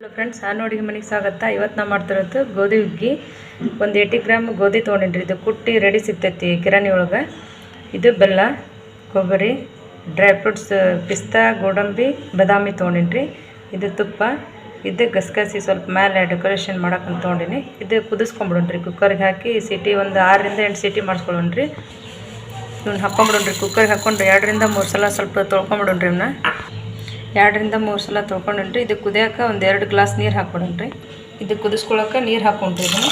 Hello friends ನಾನು ಅಡುಗೆ ಮನೆಗೆ ಸ್ವಾಗತ. ಇವತ್ತು ನಾವು ಮಾಡ್ತಿರೋದು ಗೋಧಿ ಹುಗ್ಗಿ. ಒಂದು ಏಯ್ಟಿ ಗ್ರಾಮ್ ಗೋಧಿ ತೊಗೊಂಡಿನ್ರಿ. ಇದು ಕುಟ್ಟಿ ರೆಡಿ ಸಿಗ್ತೈತಿ ಕಿರಾಣಿ ಒಳಗೆ. ಇದು ಬೆಲ್ಲ, ಕೊಬ್ಬರಿ ಡ್ರೈ ಫ್ರೂಟ್ಸ್ ಪಿಸ್ತಾ, ಗೋಡಂಬಿ, ಬಾದಾಮಿ ತೊಗೊಂಡಿನ್ರಿ. ಇದು ತುಪ್ಪ, ಇದು ಗಸಗಸಿ ಸ್ವಲ್ಪ ಮೇಲೆ ಡೆಕೋರೇಷನ್ ಮಾಡಕ್ಕಂತ ತೊಗೊಂಡಿನಿ. ಇದು ಕುದಿಸ್ಕೊಂಬಿಡೋಣ್ರಿ. ಕುಕ್ಕರ್ಗೆ ಹಾಕಿ ಸಿಟಿ ಒಂದು ಆರರಿಂದ ಎಂಟು ಸಿಟಿ ಮಾಡಿಸ್ಕೊಳ್ಳೋಣ್ರಿ. ಇವ್ನ ಹಾಕ್ಕೊಂಬಿಡೋಣ್ರಿ. ಕುಕ್ಕರ್ಗೆ ಹಾಕ್ಕೊಂಡು ಎರಡರಿಂದ ಮೂರು ಸಲ ಸ್ವಲ್ಪ ತೊಳ್ಕೊಂಬಿಡೋಣ್ರಿ ಇವನ್ನ. ಎರಡರಿಂದ ಮೂರು ಸಲ ತೊಳ್ಕೊಂಡ್ರಿ ಇದು ಕುದಿಯೋಕೆ ಒಂದು ಎರಡು ಗ್ಲಾಸ್ ನೀರು ಹಾಕ್ಬಿಡೋಣ್ರಿ. ಇದು ಕುದಿಸ್ಕೊಳಕ್ಕೆ ನೀರು ಹಾಕ್ಕೊಂಡ್ರಿ ಇದನ್ನು.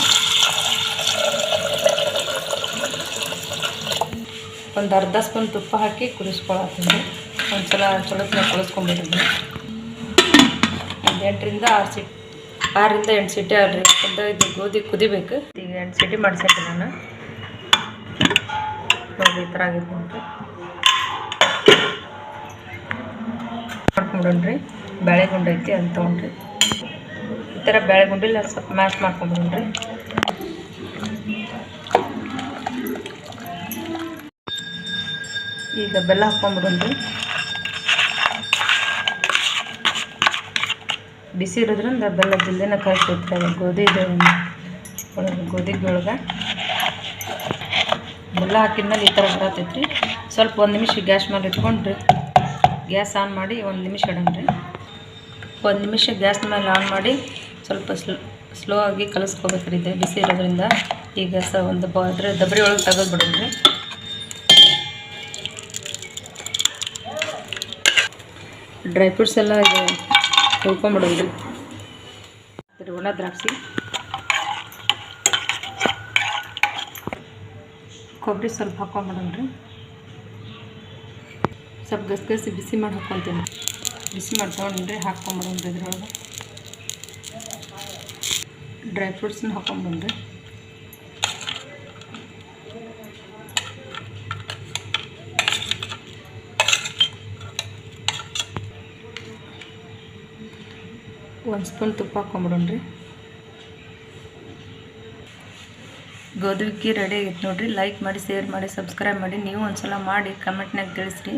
ಒಂದು ಅರ್ಧ ಸ್ಪೂನ್ ತುಪ್ಪ ಹಾಕಿ ಕುದಿಸ್ಕೊಳತ್ತೀನಿ ಒಂದು ಸಲ ಚಲೋ ಕುಳಿಸ್ಕೊಂಡ್ಬಿಟ್ಟಿದ್ದೀನಿ ಒಂದು ಎಂಟರಿಂದ ಆರು ಸಿಟ್, ಆರರಿಂದ ಎಂಟು ಸಿಟಿ ಆಡ್ರಿ ಯಾಕಂದ್ರೆ ಇದು ಗೋಧಿ ಕುದಿಬೇಕು. ಈಗ ಎಂಟು ಸಿಟಿ ಮಾಡಿಸಿದ್ರಿ ನಾನು. ನೋಡಿ ಈ ಥರ ಆಗಿತ್ತು ನೋಡ್ರಿ ಬೇಳೆಗುಂಡು ಬೇಳೆ ಐತಿ ಅಂತ ತೊಗೊಂಡ್ರಿ. ಈ ಥರ ಬೇಳೆ ಗುಂಡಿಲ್ಲ, ಸ್ವಲ್ಪ ಮ್ಯಾಶ್ ಮಾಡ್ಕೊಂಡ್ರಿ ಈಗ ಬೆಲ್ಲ ಹಾಕೊಂಡ್ಬಿಡ್ರಿ ಬಿಸಿ ಇರೋದ್ರಿಂದ ಬೆಲ್ಲ ಜಲ್ದಿನ ಕಳಿಸ್ಬಿಡ್ತಾರೆ ಗೋಧಿ ಒಳಗೆ ಗೋಧಿ ಒಳಗೆ ಬೆಲ್ಲ ಹಾಕಿದ್ಮೇಲೆ ಈ ಥರ ಬರತೈತ್ರಿ. ಸ್ವಲ್ಪ ಒಂದು ನಿಮಿಷ ಗ್ಯಾಸ್ ಮೇಲೆ ಇಟ್ಕೊಂಡ್ರಿ. ಗ್ಯಾಸ್ ಆನ್ ಮಾಡಿ ಒಂದು ನಿಮಿಷ ಇಡೋಣ್ರಿ ಒಂದು ನಿಮಿಷ ಗ್ಯಾಸ್ ಮೇಲೆ ಆನ್ ಮಾಡಿ ಸ್ವಲ್ಪ ಸ್ಲೋ ಸ್ಲೋ ಆಗಿ ಕಲಿಸ್ಕೋಬೇಕ್ರಿ ಇದು ಬಿಸಿ ಇರೋದ್ರಿಂದ. ಈಗ ಸ ಒಂದು ಬ, ಅದ್ರ ದಬರಿ ಒಳಗೆ ತೆಗೆದು ಬಿಡೋಣ್ರಿ ಡ್ರೈ ಫ್ರೂಟ್ಸ್ ಎಲ್ಲ ಇದು ಹುರ್ಕೊಂಬಿಡೋಣ್ರಿ ಅದ್ರ ಒಣ ದ್ರಾಕ್ಷಿ. ಕೊಬ್ಬರಿ ಸ್ವಲ್ಪ ಹಾಕ್ಕೊಂಬಿಡೋಣ್ರಿ ಸ್ವಲ್ಪ ಗಸಗಸಿ ಬಿಸಿ ಮಾಡಿ ಹಾಕ್ಕೊತೀನಿ. ಬಿಸಿ ಮಾಡಿ ತೊಗೊಂಡ್ರಿ ಹಾಕ್ಕೊಂಬಿಡೋಣ್ರಿ ಇದ್ರೊಳಗೆ ಡ್ರೈ ಫ್ರೂಟ್ಸ್ನ ಹಾಕ್ಕೊಂಬಿಡ್ರಿ ಒಂದು ಸ್ಪೂನ್ ತುಪ್ಪ ಹಾಕ್ಕೊಂಬಿಡೋಣ್ರಿ ಗೋಧಿ ಹುಗ್ಗಿ ರೆಡಿ ಆಗೈತೆ ನೋಡಿರಿ. ಲೈಕ್ ಮಾಡಿ ಶೇರ್ ಮಾಡಿ ಸಬ್ಸ್ಕ್ರೈಬ್ ಮಾಡಿ. ನೀವು ಒಂದು ಸಲ ಮಾಡಿ ಕಮೆಂಟ್ನಾಗ ತಿಳಿಸ್ರಿ.